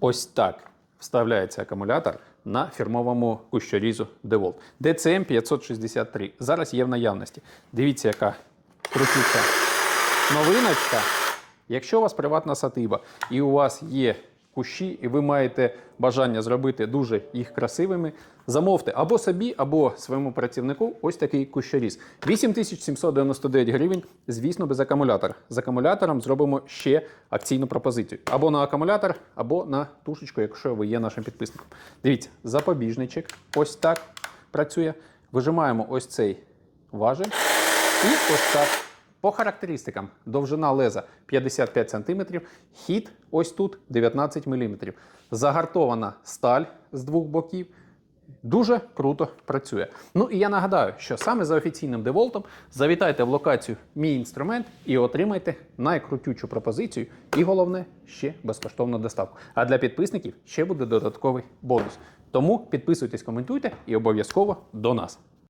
Ось так вставляється акумулятор на фірмовому кущорізу DeWalt. DCM 563. Зараз є в наявності. Дивіться, яка крутіша новиночка. Якщо у вас приватна сатиба і у вас є кущі, і ви маєте бажання зробити дуже їх красивими, замовте або собі, або своєму працівнику ось такий кущоріз. 8799 гривень, звісно, без акумулятора. З акумулятором зробимо ще акційну пропозицію. Або на акумулятор, або на тушечку, якщо ви є нашим підписником. Дивіться, запобіжничок ось так працює. Вижимаємо ось цей важель. І ось так. По характеристикам довжина леза 55 см, хід ось тут 19 мм. Загартована сталь з двох боків. Дуже круто працює. Ну і я нагадаю, що саме за офіційним деволтом завітайте в локацію Мій інструмент і отримайте найкрутючу пропозицію, і головне ще безкоштовну доставку. А для підписників ще буде додатковий бонус. Тому підписуйтесь, коментуйте і обов'язково до нас.